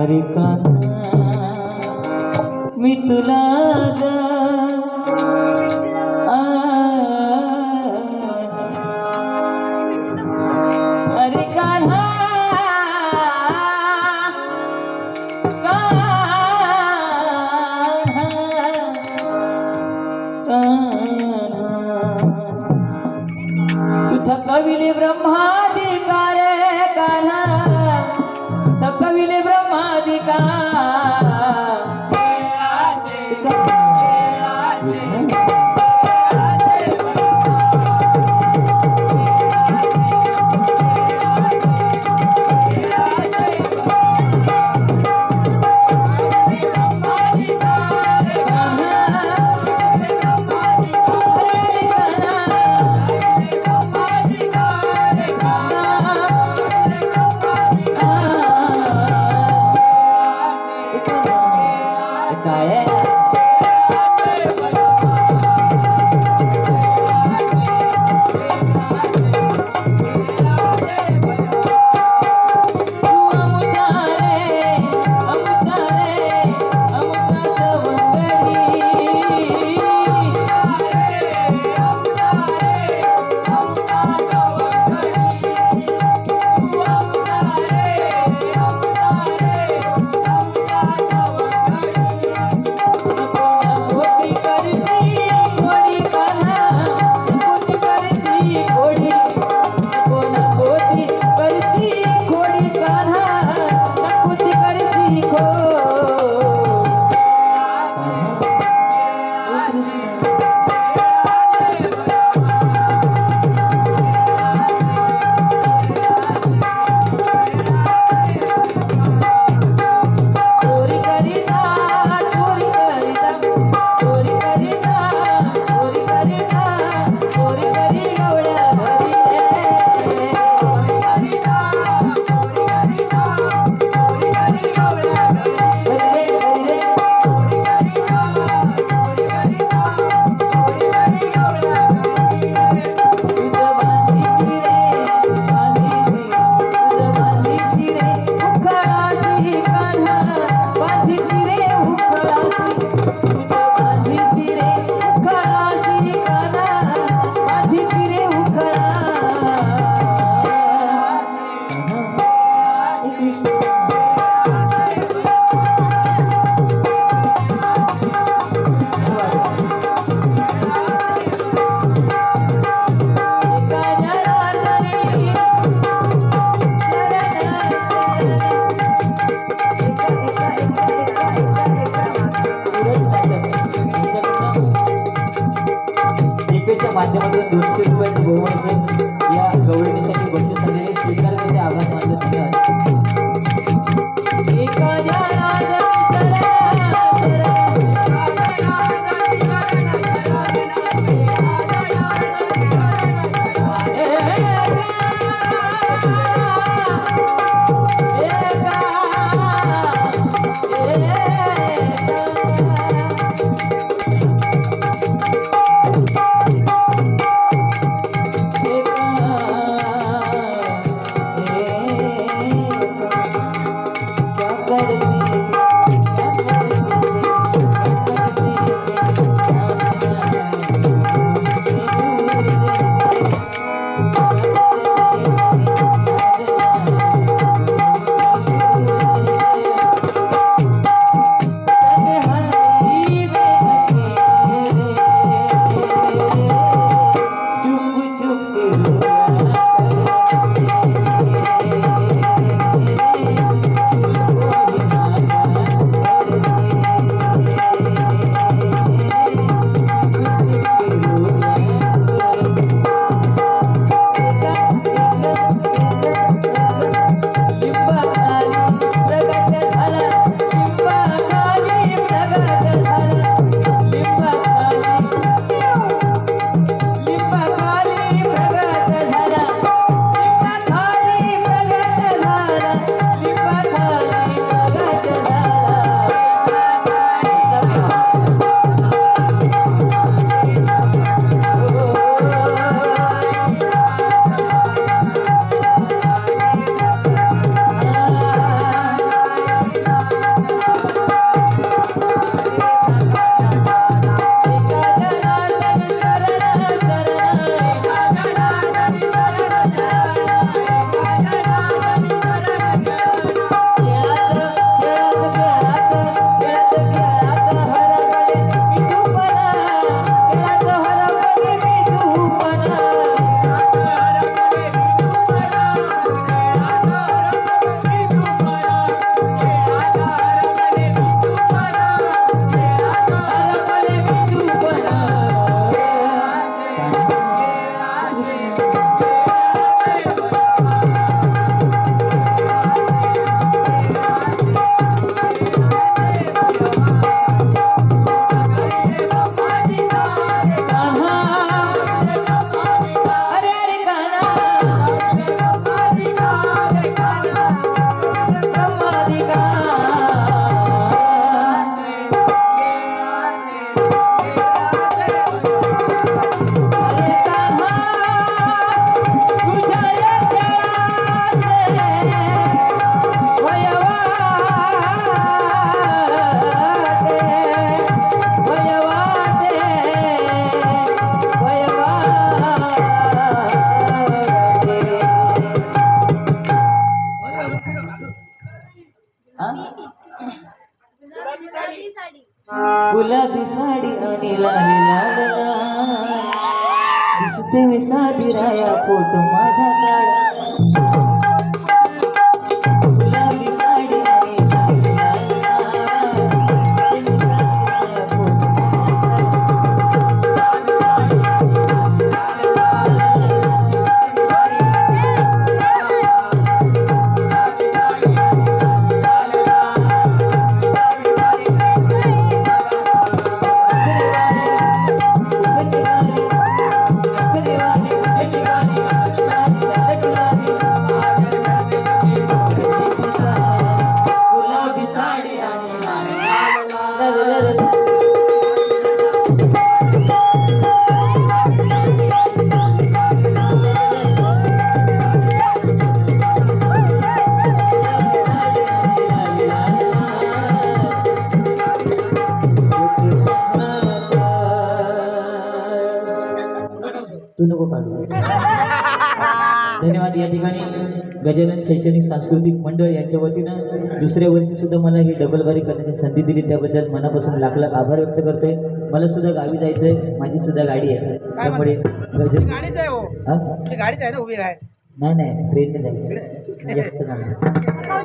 अरे कान्हा मी तुला माध्यमातून दोनशे गुलाबी साडी आणि लाली लाल लाल. दिसते मी साधी राया फोटो माझा काढ धन्यवाद या ठिकाणी गजानन शैक्षणिक सांस्कृतिक मंडळ यांच्या वतीनं दुसऱ्या वर्षी सुद्धा मला ही डबल बारी करण्याची संधी दिली. त्याबद्दल मनापासून लाख लाख आभार व्यक्त करतोय. मला सुद्धा गावी जायचंय. माझी सुद्धा गाडी आहे. त्यामुळे गजन गाडीच आहे हो. गाडीच आहे ना उभी आहे? नाही नाही. ट्रेनने जायचं